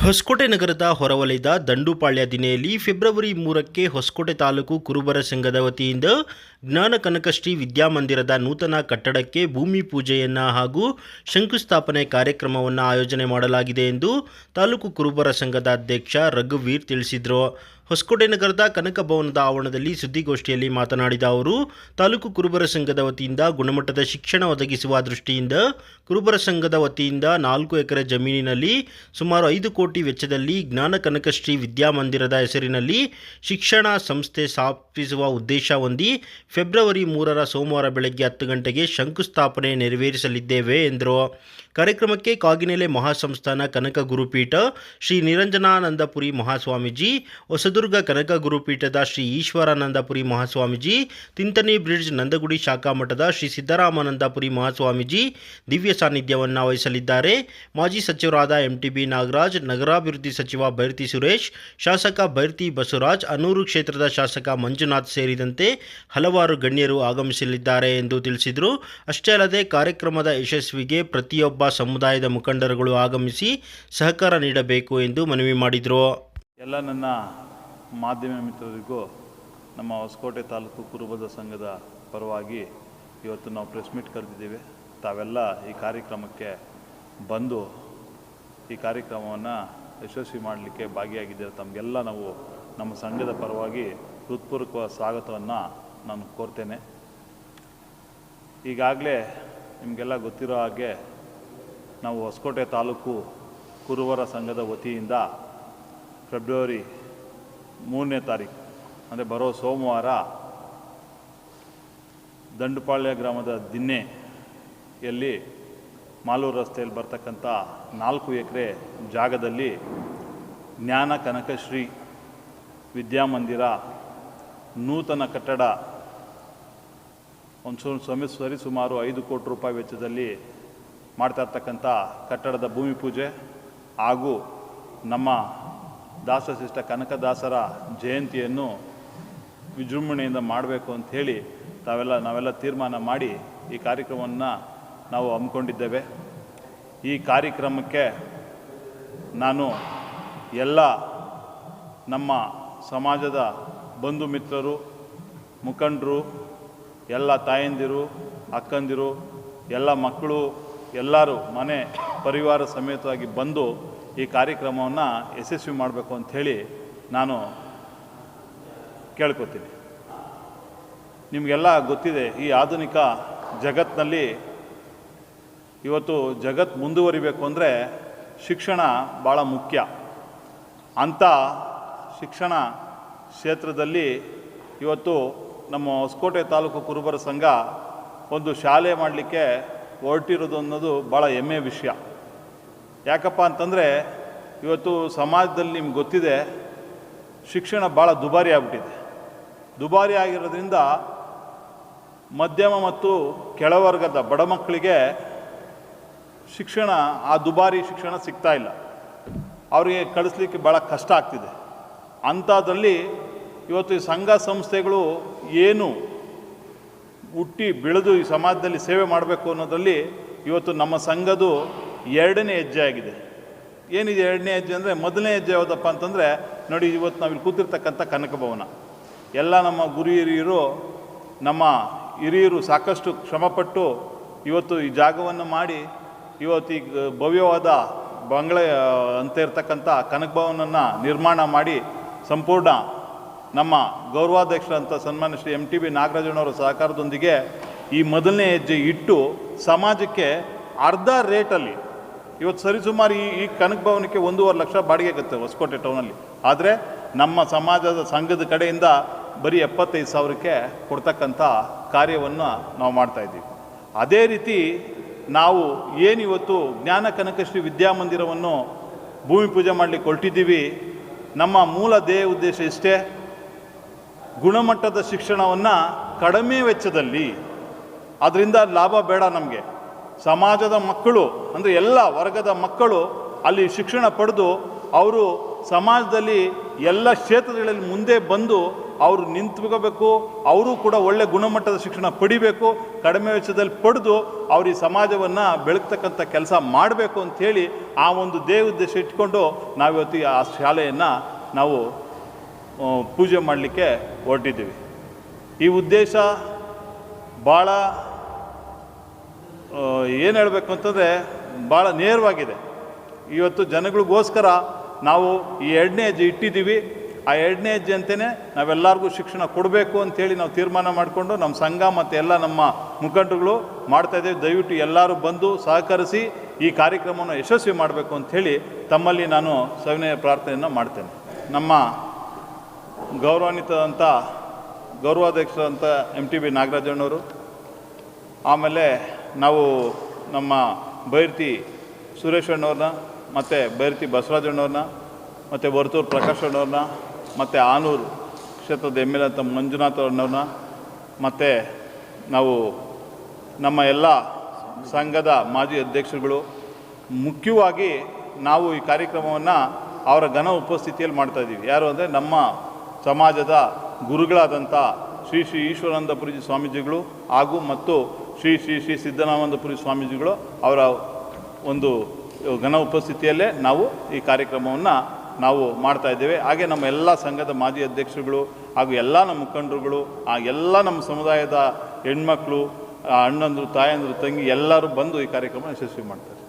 ಹೊಸಕೋಟೆ ನಗರದ ಹೊರವಲಯದ ದಂಡುಪಾಳ್ಯ ದಿನೆಯಲ್ಲಿ ಫೆಬ್ರವರಿ ಮೂರಕ್ಕೆ ಹೊಸಕೋಟೆ ತಾಲೂಕು ಕುರುಬರ ಸಂಘದ ವತಿಯಿಂದ ಜ್ಞಾನ ಕನಕಶ್ರೀ ವಿದ್ಯಾಮಂದಿರದ ನೂತನ ಕಟ್ಟಡಕ್ಕೆ ಭೂಮಿ ಪೂಜೆಯನ್ನು ಹಾಗೂ ಶಂಕುಸ್ಥಾಪನೆ ಕಾರ್ಯಕ್ರಮವನ್ನು ಆಯೋಜನೆ ಮಾಡಲಾಗಿದೆ ಎಂದು ತಾಲೂಕು ಕುರುಬರ ಸಂಘದ ಅಧ್ಯಕ್ಷ ರಘುವೀರ್ ತಿಳಿಸಿದರು. ಹೊಸಕೋಟೆ ನಗರದ ಕನಕ ಭವನದ ಆವರಣದಲ್ಲಿ ಸುದ್ದಿಗೋಷ್ಠಿಯಲ್ಲಿ ಮಾತನಾಡಿದ ಅವರು, ತಾಲೂಕು ಕುರುಬರ ಸಂಘದ ವತಿಯಿಂದ ಗುಣಮಟ್ಟದ ಶಿಕ್ಷಣ ಒದಗಿಸುವ ದೃಷ್ಟಿಯಿಂದ ಕುರುಬರ ಸಂಘದ ವತಿಯಿಂದ ನಾಲ್ಕು ಎಕರೆ ಜಮೀನಿನಲ್ಲಿ ಸುಮಾರು ಐದು ಕೋಟಿ ವೆಚ್ಚದಲ್ಲಿ ಜ್ಞಾನ ಕನಕಶ್ರೀ ವಿದ್ಯಾಮಂದಿರದ ಹೆಸರಿನಲ್ಲಿ ಶಿಕ್ಷಣ ಸಂಸ್ಥೆ ಸ್ಥಾಪಿಸುವ ಉದ್ದೇಶ ಹೊಂದಿ ಫೆಬ್ರವರಿ ಮೂರರ ಸೋಮವಾರ ಬೆಳಗ್ಗೆ ಹತ್ತು ಗಂಟೆಗೆ ಶಂಕುಸ್ಥಾಪನೆ ನೆರವೇರಿಸಲಿದ್ದೇವೆ ಎಂದರು. ಕಾರ್ಯಕ್ರಮಕ್ಕೆ ಕಾಗಿನೆಲೆ ಮಹಾಸಂಸ್ಥಾನ ಕನಕ ಗುರುಪೀಠ ಶ್ರೀ ನಿರಂಜನಾನಂದಪುರಿ ಮಹಾಸ್ವಾಮೀಜಿ ಹೊಸದುರ್ಗ ಕನಕ ಗುರುಪೀಠದ ಶ್ರೀ ಈಶ್ವರಾನಂದಪುರಿ ಮಹಾಸ್ವಾಮೀಜಿ, ತಿಂತನಿ ಬ್ರಿಡ್ಜ್ ನಂದಗುಡಿ ಶಾಖಾ ಮಠದ ಶ್ರೀ ಸಿದ್ದರಾಮಾನಂದಪುರಿ ಮಹಾಸ್ವಾಮೀಜಿ ದಿವ್ಯ ಸಾನ್ನಿಧ್ಯವನ್ನು ವಹಿಸಲಿದ್ದಾರೆ. ಮಾಜಿ ಸಚಿವರಾದ ಎಂಟಿಬಿ ನಾಗರಾಜ್, ನಗರಾಭಿವೃದ್ಧಿ ಸಚಿವ ಭೈರತಿ ಸುರೇಶ್, ಶಾಸಕ ಭೈರತಿ ಬಸವರಾಜ್, ಅನೂರು ಕ್ಷೇತ್ರದ ಶಾಸಕ ಮಂಜುನಾಥ್ ಸೇರಿದಂತೆ ಹಲವಾರು ಗಣ್ಯರು ಆಗಮಿಸಲಿದ್ದಾರೆ ಎಂದು ತಿಳಿಸಿದರು. ಅಷ್ಟೇ ಅಲ್ಲದೆ ಕಾರ್ಯಕ್ರಮದ ಯಶಸ್ವಿಗೆ ಪ್ರತಿಯೊಬ್ಬ ಸಮುದಾಯದ ಮುಖಂಡರುಗಳು ಆಗಮಿಸಿ ಸಹಕಾರ ನೀಡಬೇಕು ಎಂದು ಮನವಿ ಮಾಡಿದರು. ಎಲ್ಲ ನನ್ನ ಮಾಧ್ಯಮ ಮಿತ್ರರಿಗೂ ನಮ್ಮ ಹೊಸಕೋಟೆ ತಾಲೂಕು ಕುರುಬದ ಸಂಘದ ಪರವಾಗಿ ಇವತ್ತು ನಾವು ಪ್ರೆಸ್ ಮೀಟ್ ಕರೆದಿದ್ದೀವಿ. ತಾವೆಲ್ಲ ಈ ಕಾರ್ಯಕ್ರಮಕ್ಕೆ ಬಂದು ಈ ಕಾರ್ಯಕ್ರಮವನ್ನು ಯಶಸ್ವಿ ಮಾಡಲಿಕ್ಕೆ ಭಾಗಿಯಾಗಿದ್ದೀರ ತಮಗೆಲ್ಲ ನಾವು ನಮ್ಮ ಸಂಘದ ಪರವಾಗಿ ಹೃತ್ಪೂರ್ವಕ ಸ್ವಾಗತವನ್ನು ನಾನು ಕೋರ್ತೇನೆ. ಈಗಾಗಲೇ ನಿಮಗೆಲ್ಲ ಗೊತ್ತಿರೋ ಹಾಗೆ ನಾವು ಹೊಸಕೋಟೆ ತಾಲೂಕು ಕುರುವರ ಸಂಘದ ವತಿಯಿಂದ ಫೆಬ್ರವರಿ ಮೂರನೇ ತಾರೀಕು, ಅಂದರೆ ಬರೋ ಸೋಮವಾರ ದಂಡುಪಾಳ್ಯ ಗ್ರಾಮದ ದಿನ್ನೆಯಲ್ಲಿ ಮಾಲೂರು ರಸ್ತೆಯಲ್ಲಿ ಬರ್ತಕ್ಕಂಥ ನಾಲ್ಕು ಎಕರೆ ಜಾಗದಲ್ಲಿ ಜ್ಞಾನ ಕನಕಶ್ರೀ ವಿದ್ಯಾಮಂದಿರ ನೂತನ ಕಟ್ಟಡ, ಒಂದು ಸಮಿ ಸರಿ ಸುಮಾರು ಐದು ಕೋಟಿ ರೂಪಾಯಿ ವೆಚ್ಚದಲ್ಲಿ ಮಾಡ್ತಾ ಇರ್ತಕ್ಕಂಥ ಕಟ್ಟಡದ ಭೂಮಿ ಪೂಜೆ ಹಾಗೂ ನಮ್ಮ ದಾಸಶಿಷ್ಟ ಕನಕದಾಸರ ಜಯಂತಿಯನ್ನು ವಿಜೃಂಭಣೆಯಿಂದ ಮಾಡಬೇಕು ಅಂಥೇಳಿ ತಾವೆಲ್ಲ, ನಾವೆಲ್ಲ ತೀರ್ಮಾನ ಮಾಡಿ ಈ ಕಾರ್ಯಕ್ರಮವನ್ನು ನಾವು ಹಮ್ಮಿಕೊಂಡಿದ್ದೇವೆ. ಈ ಕಾರ್ಯಕ್ರಮಕ್ಕೆ ನಾನು ಎಲ್ಲ ನಮ್ಮ ಸಮಾಜದ ಬಂಧು ಮಿತ್ರರು, ಮುಖಂಡರು, ಎಲ್ಲ ತಾಯಂದಿರು, ಅಕ್ಕಂದಿರು, ಎಲ್ಲ ಮಕ್ಕಳು, ಎಲ್ಲರೂ ಮನೆ ಪರಿವಾರ ಸಮೇತವಾಗಿ ಬಂದು ಈ ಕಾರ್ಯಕ್ರಮವನ್ನು ಯಶಸ್ವಿ ಮಾಡಬೇಕು ಅಂಥೇಳಿ ನಾನು ಕೇಳ್ಕೊತೀನಿ. ನಿಮಗೆಲ್ಲ ಗೊತ್ತಿದೆ, ಈ ಆಧುನಿಕ ಜಗತ್ತಿನಲ್ಲಿ ಇವತ್ತು ಜಗತ್ತು ಮುಂದುವರಿಬೇಕು ಅಂದರೆ ಶಿಕ್ಷಣ ಭಾಳ ಮುಖ್ಯ. ಅಂಥ ಶಿಕ್ಷಣ ಕ್ಷೇತ್ರದಲ್ಲಿ ಇವತ್ತು ನಮ್ಮ ಹೊಸಕೋಟೆ ತಾಲೂಕು ಕುರುಬರ ಸಂಘ ಒಂದು ಶಾಲೆ ಮಾಡಲಿಕ್ಕೆ ಹೊರಟಿರೋದು ಅನ್ನೋದು ಭಾಳ ಹೆಮ್ಮೆಯ ವಿಷಯ. ಯಾಕಪ್ಪ ಅಂತಂದರೆ ಇವತ್ತು ಸಮಾಜದಲ್ಲಿ ನಿಮ್ಗೆ ಗೊತ್ತಿದೆ, ಶಿಕ್ಷಣ ಭಾಳ ದುಬಾರಿ ಆಗ್ಬಿಟ್ಟಿದೆ. ದುಬಾರಿ ಆಗಿರೋದ್ರಿಂದ ಮಧ್ಯಮ ಮತ್ತು ಕೆಳವರ್ಗದ ಬಡ ಮಕ್ಕಳಿಗೆ ಶಿಕ್ಷಣ, ಆ ದುಬಾರಿ ಶಿಕ್ಷಣ ಸಿಗ್ತಾ ಇಲ್ಲ. ಅವರಿಗೆ ಕಳಿಸ್ಲಿಕ್ಕೆ ಭಾಳ ಕಷ್ಟ ಆಗ್ತಿದೆ. ಅಂಥದ್ರಲ್ಲಿ ಇವತ್ತು ಈ ಸಂಘ ಸಂಸ್ಥೆಗಳು ಏನು ಹುಟ್ಟಿ ಬೆಳೆದು ಈ ಸಮಾಜದಲ್ಲಿ ಸೇವೆ ಮಾಡಬೇಕು ಅನ್ನೋದರಲ್ಲಿ ಇವತ್ತು ನಮ್ಮ ಸಂಘದ್ದು ಎರಡನೇ ಹೆಜ್ಜೆ ಆಗಿದೆ. ಏನಿದೆ ಎರಡನೇ ಹೆಜ್ಜೆ ಅಂದರೆ ಮೊದಲನೇ ಹೆಜ್ಜೆ ಯಾವುದಪ್ಪ ಅಂತಂದರೆ ನೋಡಿ ಇವತ್ತು ನಾವಿಲ್ಲಿ ಕೂತಿರ್ತಕ್ಕಂಥ ಕನಕ ಭವನ ಎಲ್ಲ ನಮ್ಮ ಗುರು ಹಿರಿಯರು, ನಮ್ಮ ಹಿರಿಯರು ಸಾಕಷ್ಟು ಶ್ರಮಪಟ್ಟು ಇವತ್ತು ಈ ಜಾಗವನ್ನು ಮಾಡಿ ಇವತ್ತು ಈ ಭವ್ಯವಾದ ಬಂಗ್ಲೆ ಅಂತ ಇರ್ತಕ್ಕಂಥ ಕನಕ ಭವನನ್ನು ನಿರ್ಮಾಣ ಮಾಡಿ ಸಂಪೂರ್ಣ ನಮ್ಮ ಗೌರವಾಧ್ಯಕ್ಷರಂಥ ಸನ್ಮಾನ್ಯ ಶ್ರೀ ಎಂ ಟಿ ಬಿ ನಾಗರಾಜನವರ ಸಹಕಾರದೊಂದಿಗೆ ಈ ಮೊದಲನೇ ಹೆಜ್ಜೆ ಇಟ್ಟು ಸಮಾಜಕ್ಕೆ ಅರ್ಧ ರೇಟಲ್ಲಿ ಇವತ್ತು ಸರಿಸುಮಾರು ಈ ಈ ಕನಕ ಭವನಕ್ಕೆ ಒಂದೂವರೆ ಲಕ್ಷ ಬಾಡಿಗೆ ಆಗುತ್ತೆ ಹೊಸಕೋಟೆ ಟೌನಲ್ಲಿ. ಆದರೆ ನಮ್ಮ ಸಮಾಜದ ಸಂಘದ ಕಡೆಯಿಂದ ಬರೀ ಎಪ್ಪತ್ತೈದು ಸಾವಿರಕ್ಕೆ ಕೊಡ್ತಕ್ಕಂಥ ಕಾರ್ಯವನ್ನು ನಾವು ಮಾಡ್ತಾಯಿದ್ದೀವಿ ಅದೇ ರೀತಿ ನಾವು ಏನಿವತ್ತು ಜ್ಞಾನ ಕನಕಶ್ರೀ ವಿದ್ಯಾಮಂದಿರವನ್ನು ಭೂಮಿ ಪೂಜೆ ಮಾಡಲಿಕ್ಕೆ ಹೊರಟಿದ್ದೀವಿ. ನಮ್ಮ ಮೂಲ ದೇಹ ಉದ್ದೇಶ ಇಷ್ಟೇ, ಗುಣಮಟ್ಟದ ಶಿಕ್ಷಣವನ್ನು ಕಡಿಮೆ ವೆಚ್ಚದಲ್ಲಿ, ಅದರಿಂದ ಲಾಭ ಬೇಡ ನಮಗೆ. ಸಮಾಜದ ಮಕ್ಕಳು, ಅಂದರೆ ಎಲ್ಲ ವರ್ಗದ ಮಕ್ಕಳು ಅಲ್ಲಿ ಶಿಕ್ಷಣ ಪಡೆದು ಅವರು ಸಮಾಜದಲ್ಲಿ ಎಲ್ಲ ಕ್ಷೇತ್ರಗಳಲ್ಲಿ ಮುಂದೆ ಬಂದು ಅವರು ನಿಂತ್ಕೋಬೇಕು, ಅವರು ಕೂಡ ಒಳ್ಳೆ ಗುಣಮಟ್ಟದ ಶಿಕ್ಷಣ ಪಡಿಬೇಕು, ಕಡಿಮೆ ವೆಚ್ಚದಲ್ಲಿ ಪಡೆದು ಅವರು ಈ ಸಮಾಜವನ್ನು ಬೆಳಗ್ತಕ್ಕಂಥ ಕೆಲಸ ಮಾಡಬೇಕು ಅಂಥೇಳಿ ಆ ಒಂದು ದೇಹ ಉದ್ದೇಶ ಇಟ್ಕೊಂಡು ನಾವಿವತ್ತು ಆ ಶಾಲೆಯನ್ನು ನಾವು ಪೂಜೆ ಮಾಡಲಿಕ್ಕೆ ಹೊರಟಿದ್ದೀವಿ. ಈ ಉದ್ದೇಶ ಭಾಳ ಏನು ಹೇಳಬೇಕು ಅಂತಂದರೆ ಭಾಳ ನೇರವಾಗಿದೆ. ಇವತ್ತು ಜನಗಳಿಗೋಸ್ಕರ ನಾವು ಈ ಎರಡನೇ ಹೆಜ್ಜೆ ಇಟ್ಟಿದ್ದೀವಿ. ಆ ಎರಡನೇ ಹೆಜ್ಜೆ ಅಂತಲೇ ನಾವೆಲ್ಲರಿಗೂ ಶಿಕ್ಷಣ ಕೊಡಬೇಕು ಅಂಥೇಳಿ ನಾವು ತೀರ್ಮಾನ ಮಾಡಿಕೊಂಡು ನಮ್ಮ ಸಂಘ ಮತ್ತು ಎಲ್ಲ ನಮ್ಮ ಮುಖಂಡರುಗಳು ಮಾಡ್ತಾಯಿದ್ದೇವೆ ದಯವಿಟ್ಟು ಎಲ್ಲರೂ ಬಂದು ಸಹಕರಿಸಿ ಈ ಕಾರ್ಯಕ್ರಮವನ್ನು ಯಶಸ್ವಿ ಮಾಡಬೇಕು ಅಂಥೇಳಿ ತಮ್ಮಲ್ಲಿ ನಾನು ಸವಿನಯ ಪ್ರಾರ್ಥನೆಯನ್ನು ಮಾಡ್ತೇನೆ. ನಮ್ಮ ಗೌರವಾನ್ವಿತದಂಥ ಗೌರವಾಧ್ಯಕ್ಷರಂಥ ಎಂ ಟಿ ಬಿ ನಾಗರಾಜಣ್ಣವರು, ಆಮೇಲೆ ನಾವು ನಮ್ಮ ಬೈರ್ತಿ ಸುರೇಶ್ ಅಣ್ಣವ್ರನ್ನ, ಮತ್ತು ಬೈರ್ತಿ ಬಸವರಾಜಣ್ಣವ್ರನ್ನ ಮತ್ತು ವರ್ತೂರು ಪ್ರಕಾಶ್ ಅಣ್ಣವ್ರನ್ನ, ಮತ್ತು ಆನೂರು ಕ್ಷೇತ್ರದ ಎಂ ಎಲ್ ಅಂತ ಮಂಜುನಾಥ್ ಅಣ್ಣವ್ರನ್ನ, ಮತ್ತು ನಾವು ನಮ್ಮ ಎಲ್ಲ ಸಂಘದ ಮಾಜಿ ಅಧ್ಯಕ್ಷರುಗಳು, ಮುಖ್ಯವಾಗಿ ನಾವು ಈ ಕಾರ್ಯಕ್ರಮವನ್ನು ಅವರ ಘನ ಉಪಸ್ಥಿತಿಯಲ್ಲಿ ಮಾಡ್ತಾಯಿದ್ದೀವಿ ಯಾರು ಅಂದರೆ ನಮ್ಮ ಸಮಾಜದ ಗುರುಗಳಾದಂಥ ಶ್ರೀ ಶ್ರೀ ಈಶ್ವರಾನಂದಪುರಿ ಸ್ವಾಮೀಜಿಗಳು ಹಾಗೂ ಮತ್ತು ಶ್ರೀ ಶ್ರೀ ಶ್ರೀ ಸಿದ್ಧನಾಮಂದಪುರಿ ಸ್ವಾಮೀಜಿಗಳು ಅವರ ಒಂದು ಘನ ಉಪಸ್ಥಿತಿಯಲ್ಲೇ ನಾವು ಈ ಕಾರ್ಯಕ್ರಮವನ್ನು ನಾವು ಮಾಡ್ತಾ ಇದ್ದೇವೆ. ಹಾಗೆ ನಮ್ಮ ಎಲ್ಲ ಸಂಘದ ಮಾಜಿ ಅಧ್ಯಕ್ಷರುಗಳು ಹಾಗೂ ಎಲ್ಲ ನಮ್ಮ ಮುಖಂಡರುಗಳು ಆ ಎಲ್ಲ ನಮ್ಮ ಸಮುದಾಯದ ಹೆಣ್ಮಕ್ಳು ಅಣ್ಣಂದರು, ತಾಯಂದರು, ತಂಗಿ ಎಲ್ಲರೂ ಬಂದು ಈ ಕಾರ್ಯಕ್ರಮ ಯಶಸ್ವಿ ಮಾಡ್ತಾರೆ.